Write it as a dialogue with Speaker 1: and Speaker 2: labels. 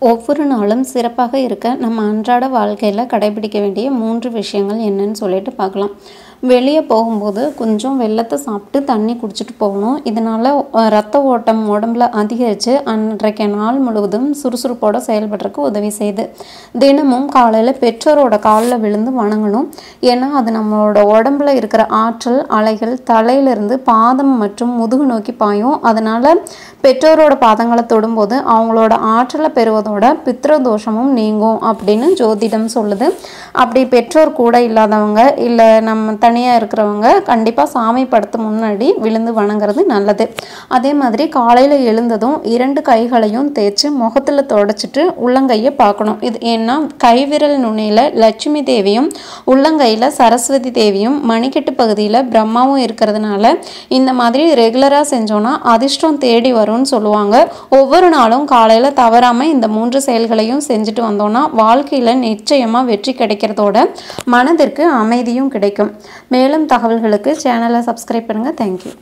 Speaker 1: ஒவ்வொரு நாளும் சிறப்பாக இருக்க நம்ம அன்றாட வாழ்க்கையில் கடைபிடிக்க வேண்டிய மூன்று விஷயங்கள் என்னன்னு சொல்லிட்டு பார்க்கலாம். வெளியே போகும்போது கொஞ்சம் வெள்ளத்தை சாப்பிட்டு தண்ணி குடிச்சிட்டு போகணும். இதனால் ரத்த ஓட்டம் உடம்புல அதிகரித்து அன்றைக்கு நாள் முழுவதும் சுறுசுறுப்போடு செயல்படுறதுக்கு உதவி செய்யுது. தினமும் காலையில் பெற்றோரோட காலில் விழுந்து வணங்கணும். ஏன்னா அது நம்மளோட உடம்புல இருக்கிற ஆற்றல் அலைகள் தலையிலிருந்து பாதம் மற்றும் முதுகு நோக்கி பாயும். அதனால் பெற்றோரோட பாதங்களை தொடும்போது அவங்களோட ஆற்றலை பெறுவதோட பித்ர தோஷமும் நீங்கும் அப்படின்னு ஜோதிடம் சொல்லுது. அப்படி பெற்றோர் கூட இல்லாதவங்க இல்லை நம்ம தனியாக இருக்கிறவங்க கண்டிப்பாக சாமி படத்து முன்னாடி விழுந்து வணங்குறது நல்லது. அதே மாதிரி காலையில் எழுந்ததும் இரண்டு கைகளையும் தேய்ச்சி முகத்தில் தொடச்சிட்டு உள்ளங்கையை பார்க்கணும். இது ஏன்னா கைவிரல் நுனியில் லட்சுமி தேவியும் உள்ளங்கையில் சரஸ்வதி தேவியும் மணிக்கட்டு பகுதியில் பிரம்மாவும் இருக்கிறதுனால இந்த மாதிரி ரெகுலராக செஞ்சோன்னா அதிர்ஷ்டம் தேடி வரும்னு சொல்லுவாங்க. ஒவ்வொரு நாளும் காலையில் தவறாமல் இந்த மூன்று செயல்களையும் செஞ்சுட்டு வந்தோம்னா வாழ்க்கையில் நிச்சயமாக வெற்றி கிடைக்கிறதோட மனதிற்கு அமைதியும் கிடைக்கும். மேலும் தகவல்களுக்கு சேனலை சப்ஸ்கிரைப் பண்ணுங்கள் தேங்க்யூ